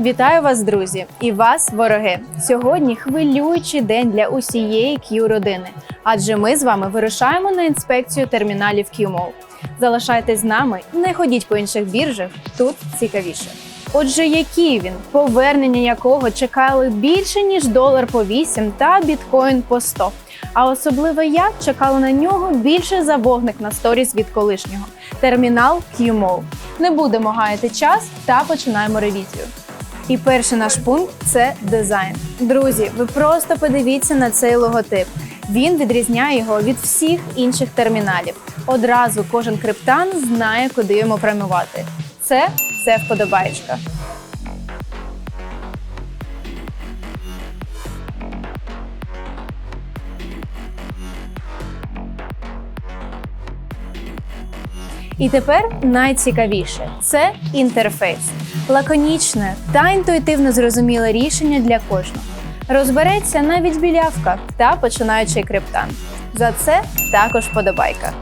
Вітаю вас, друзі, і вас, вороги. Сьогодні хвилюючий день для усієї Q родини, адже ми з вами вирушаємо на інспекцію терміналів QMO. Залишайтесь з нами, не ходіть по інших біржах. Тут цікавіше. Отже, який він, повернення якого чекали більше ніж долар по 8 та біткоін по 100. А особливо я чекала на нього більше за вогник на сторіс від колишнього. Термінал QMO. Не будемо гаяти час та починаємо ревізію. І перший наш пункт це дизайн. Друзі, ви просто подивіться на цей логотип. Він відрізняє його від всіх інших терміналів. Одразу кожен криптан знає, куди йому прямувати. Це все вподобаєчка. І тепер найцікавіше це інтерфейс. Лаконічне та інтуїтивно зрозуміле рішення для кожного. Розбереться навіть білявка та починаючий криптан. За це також подобайка.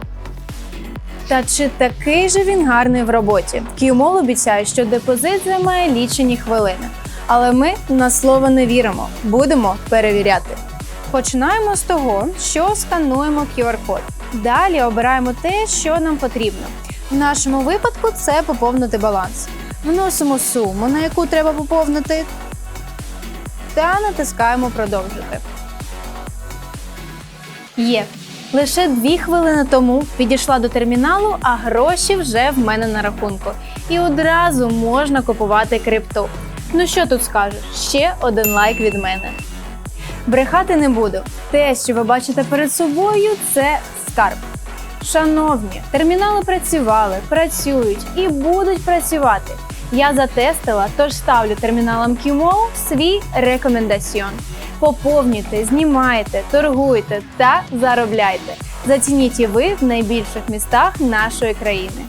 Та чи такий же він гарний в роботі? QMOL обіцяє, що депозит займає лічені хвилини. Але ми на слово не віримо. Будемо перевіряти. Починаємо з того, що скануємо QR-код. Далі обираємо те, що нам потрібно. В нашому випадку це поповнити баланс. Вносимо суму, на яку треба поповнити, та натискаємо продовжити. Є. Лише дві хвилини тому підійшла до терміналу, а гроші вже в мене на рахунку. І одразу можна купувати крипту. Ну що тут скажеш? Ще один лайк від мене. Брехати не буду. Те, що ви бачите перед собою, це скарб. Шановні, термінали працювали, працюють і будуть працювати. Я затестила, тож ставлю терміналам QMO свій рекомендаціон. Поповнюйте, знімайте, торгуйте та заробляйте. Зацініть і ви в найбільших містах нашої країни.